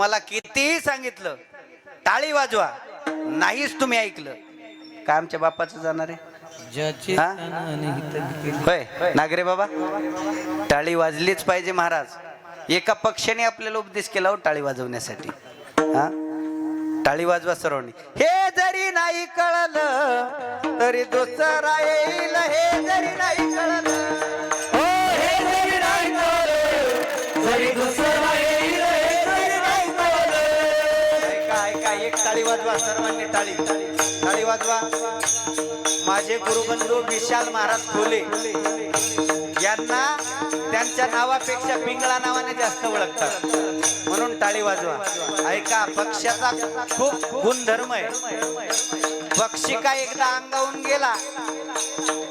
मला कितीही सांगितलं टाळी वाजवा. नाहीच तुम्ही ऐकलं. काय आमच्या बापाचं जाणार आहे. होय नागरे बाबा. टाळी वाजलीच पाहिजे महाराज. एका पक्षाने आपल्याला उपदेश केला हो टाळी वाजवण्यासाठी. हा? टाळी वाजवा सर्वांनी. हे जरी नाही कळलं तरी दुसरा येईल हे जरी नाही कळलं टाळी वाजवा सर्वांनी टाळी टाळी वाजवा. माझे गुरुबंधू विशाल महाराज खोले यांना त्यांच्या नावापेक्षा पिंगळा नावाने जास्त ओळखतात. म्हणून टाळी वाजवा. ऐका पक्षाचा खूप गुणधर्म आहे. पक्षी का एकदा अंगावून गेला.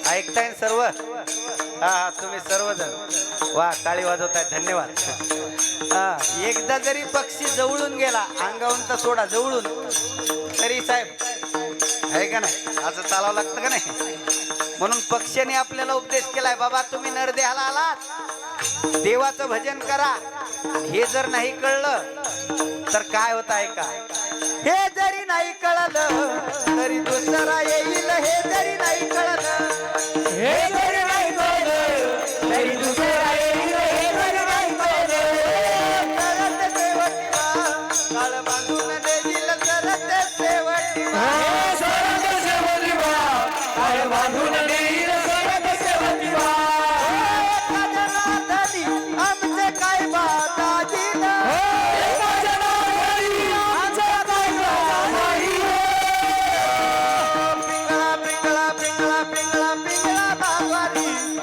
ऐकताय ना सर्व? हा तुम्ही सर्वजण. वा टाळी वाजवताय. धन्यवाद. हा एकदा जरी पक्षी जवळून गेला अंगावून तर सोडा जवळून. तरी साहेब आहे का नाही? असं चालावं लागतं का नाही? म्हणून पक्षाने आपल्याला उपदेश केलाय बाबा तुम्ही नरदेहाला आलात. देवाचं भजन करा. हे जर नाही कळलं तर काय होत आहे का? हे जरी नाही कळलं तरी दुसरा येईल. हे जरी नाही कळलं हे जरी नाही कळलं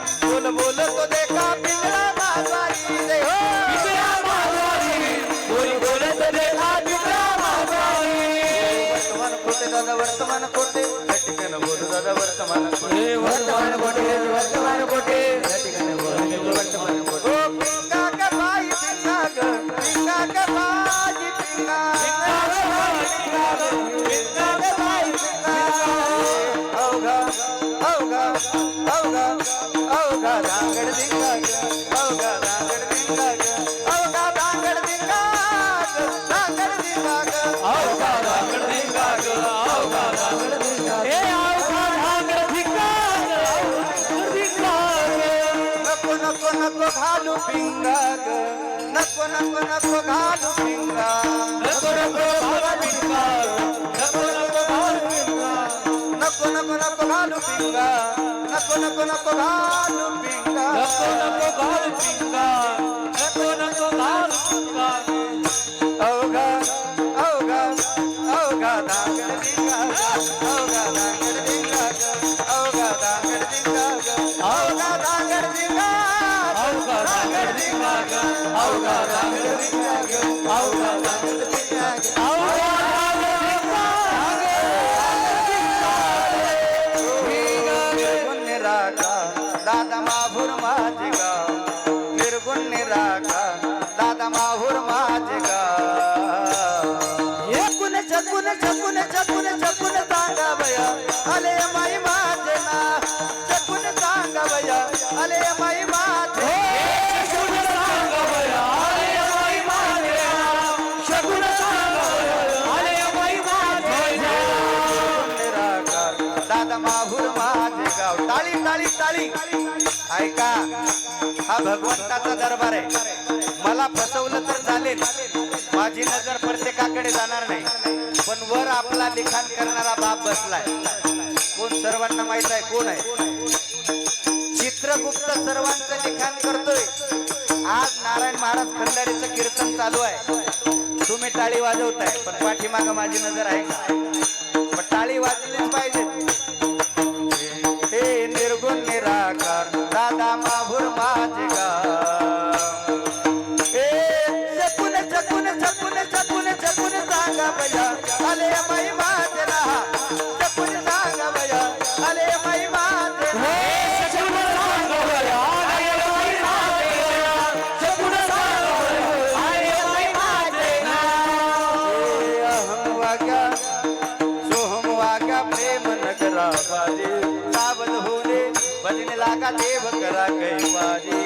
बाबारी बोल बोल तो देखा पिंगळा बाबारी रे. हो. बोल बोल तो देखा पिंगळा बाबारी वर्तमान कोटे दादा? वर्तमान कोटे या ठिकाणी बोल दादा वर्तमान कोटे वर्तमान कोटे वर्तमान कोटे या ठिकाणी बोल वर्तमान कोटे ओ पिंगा का बाई पिंगा ग पिंगा का बाई पिंगा पिंगा का बाई पिंगा ग पिंगा का बाई पिंगा अवघा अवघा अवघा घालू पिंगा ग नको नको नको घालू पिंगा नको नको घालू पिंगा नको नको घालू पिंगा नको नको नको घालू पिंगा नको नको नको घालू पिंगा नको नको घालू पिंगा नको नको घालू पिंगा अवघा अवघा अवघा दांगड दिंगा ग अवघा दांगड दिंगा ग अवघा दांगड दिंगा ग अवघा दांगड दिंगा अवघा दांगड दिंगा ग अवघा दांगड दादा माभुर माझे गाव निर्गुण निराका दादा माभुर माझे गाव एकूण चकून दादा माहूर माझे गाव. ताळी ताळी ताळी ऐका हा भगवंताचा दरबार आहे. मला फसवलं तर चालेल. माझी नजर प्रत्येकाकडे जाणार नाही. पण वर आपला लिखाण करणारा बाप बसलाय. कोण सर्वांना माहीत आहे? कोण आहे? चित्रगुप्त सर्वांचं लिखाण करतोय. आज नारायण महाराज खंडारीचं कीर्तन चालू आहे. तुम्ही टाळी वाजवताय पण पाठीमाग माझी नजर आहे का? पण टाळी वाजलीच पाहिजे. सावध होणे भजन लागा देव करा कैवारी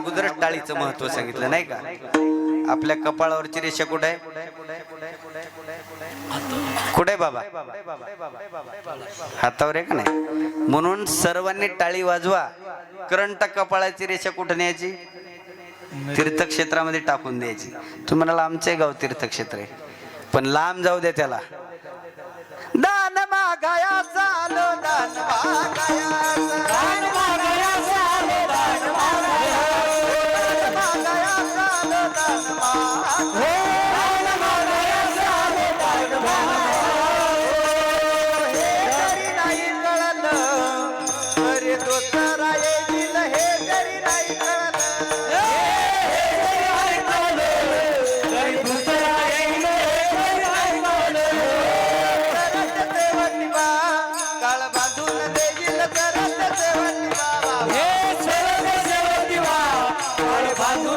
अगोदरच टाळीचं महत्त्व सांगितलं नाही का? आपल्या कपाळावरची रेषा कुठे आहे? कुठे आहे बाबा? हातावर आहे का नाही? म्हणून सर्वांनी टाळी वाजवा. करंट कपाळाची रेषा कुठे न्यायची? तीर्थक्षेत्रामध्ये टाकून द्यायची. तू म्हणाला आमचे गाव तीर्थक्षेत्र आहे. पण लांब जाऊ दे त्याला. दान मागाया चालो दान मागाया दान मागाया चालो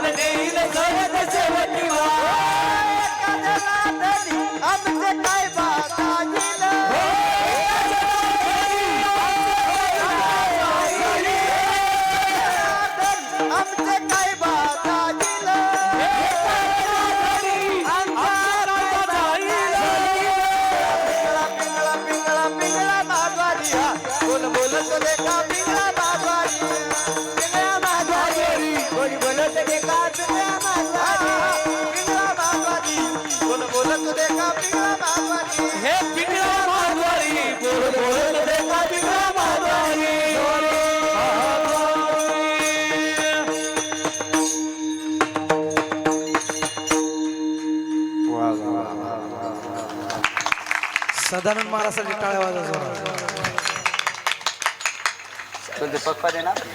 அவனே இதை सदानंद महाराजसाठी टाळ्या वाजवा. पप्पा देणार